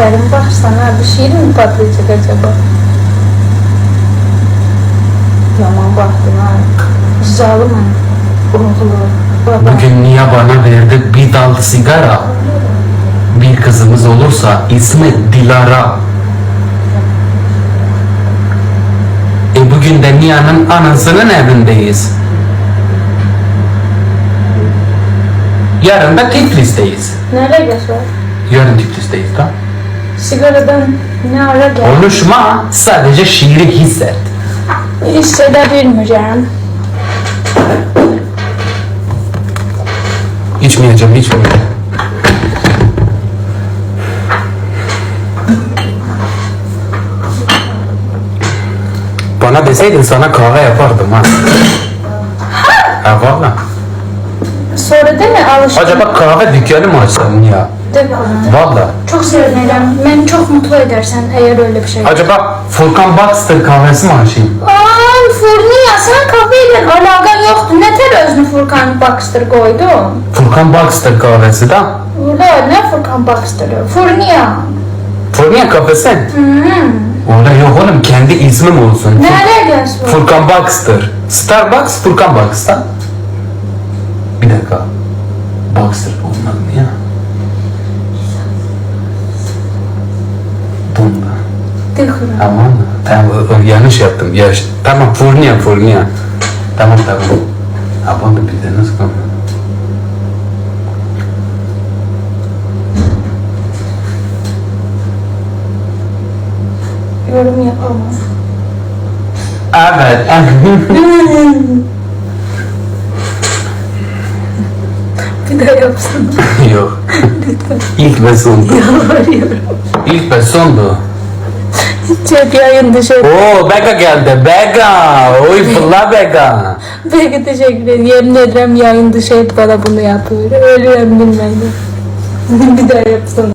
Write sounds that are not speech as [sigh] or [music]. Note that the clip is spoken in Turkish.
Aferin bak sana bir şiir mi patlayacak acaba? Yaman baktın ha. Ha. Oğlu. Bugün niye bana verdi bir dal sigara? Bir kızımız olursa ismi Dilara. E bugün de Nia'nın anasının evindeyiz. Yarın da Tiflis'teyiz. Nereye geçer? Yarın Tiflis'teyiz da. Sigaradan ne ara gel? Konuşma, sadece şiiri hisset. Hissedebilmeyeceğim. İçmeyeceğim, içmeyeceğim. Bana deseydin sana kahve yapardım ha. Ha valla. Sonra değil mi alıştım? Acaba kahve dükkanı mı açsam ya? Bana. Valla. Çok sevinirim. Beni çok mutlu edersen eğer öyle bir şey. Acaba Furkan Baxter kahvesi mi açayım? Ay Furniya sen kahveyle alakan yoktu. Ne ter özünü Furkan Baxter koydu? Furkan Baxter kahvesi de. Ula ne Furkan Baxter'ı? Furniya. Furkan kahvesi. Hmm. Orada yok oğlum kendi ismim olsun. Fur- Nereye gelsin? Furkan Baxter. Starbucks Furkan Baxter. Bir dakika. Baxter olmadı mı ya? Tıkırım. Tamam. Tamam yanlış yaptım. Ya, tamam Furnia Furnia. Tamam tamam. Da bir de nasıl kaldı? Yorum yapamam. Evet. [laughs] Bir daha yapsana. [laughs] Yok. İlk ve sondu. Yalvarıyorum. İlk ve sondu. [laughs] Çok dışı. Oo Beka geldi. Beka. Oy fırla Beka. Peki teşekkür ederim. Yemin ederim yayın dışı hep bana bunu yapıyor. Ölüyorum bilmem. [laughs] bir daha yapsana.